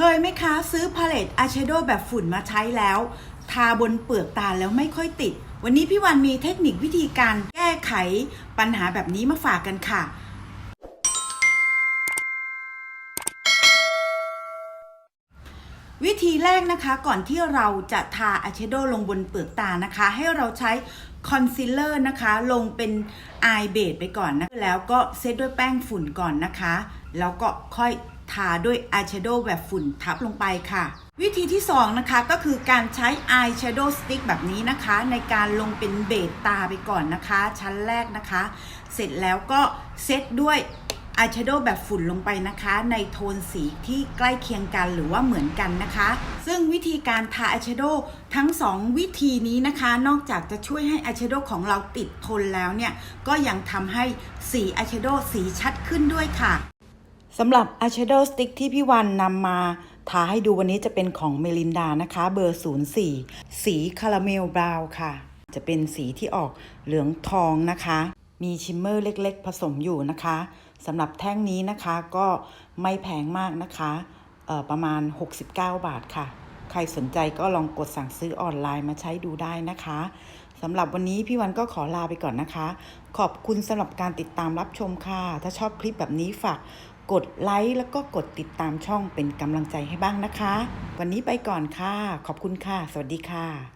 เคยไหมคะซื้อพาเลตอายแชโดว์แบบฝุ่นมาใช้แล้ว ทาบนเปลือกตาแล้วไม่ค่อยติด วันนี้พี่วันมีเทคนิควิธีการแก้ไขปัญหาแบบนี้มาฝากกันค่ะ วิธีแรกนะคะก่อนที่เราจะทาอายแชโดว์ลงบนเปลือกตานะคะ ให้เราใช้คอนซีลเลอร์นะคะ ลงเป็นอายเบสไปก่อนนะแล้วก็เซตด้วยแป้งฝุ่นก่อนนะคะ แล้วก็ค่อย ทาด้วยอายแชโดว์แบบฝุ่นทับลงไปค่ะ วิธีที่ 2 นะคะก็คือการใช้อายแชโดว์สติ๊กแบบนี้นะคะ ในการลงเป็นเบสตาไปก่อนนะคะ ชั้นแรกนะคะ เสร็จแล้วก็เซตด้วยอายแชโดว์แบบฝุ่นลงไปนะคะ ในโทนสีที่ใกล้เคียงกันหรือว่าเหมือนกันนะคะ ซึ่งวิธีการทาอายแชโดว์ทั้ง 2 วิธีนี้นะคะ นอกจากจะช่วยให้อายแชโดว์ของเราติดทนแล้วเนี่ย ก็ยังทำให้สีอายแชโดว์สีชัดขึ้นด้วยค่ะ สำหรับอายแชโดว์สติ๊กที่พี่วันนำมาทาให้ดูวันนี้จะเป็นของเมลินดานะคะ เบอร์ 04 สีคาราเมลบราวน์ค่ะ จะเป็นสีที่ออกเหลืองทองนะคะ มีชิมเมอร์เล็กๆ ผสมอยู่นะคะสำหรับแท่งนี้นะคะก็ไม่แพงมากนะคะประมาณ 69 บาทค่ะ ใครสนใจก็ลองกดสั่งซื้อออนไลน์มาใช้ดูได้นะคะสำหรับวันนี้พี่วันก็ขอลาไปก่อนนะคะ ขอบคุณสำหรับการติดตามรับชมค่ะ ถ้าชอบคลิปแบบนี้ฝากกดไลค์แล้วก็กดติดตามช่องเป็นกำลังใจให้บ้างนะคะ วันนี้ไปก่อนค่ะ ขอบคุณค่ะ สวัสดีค่ะ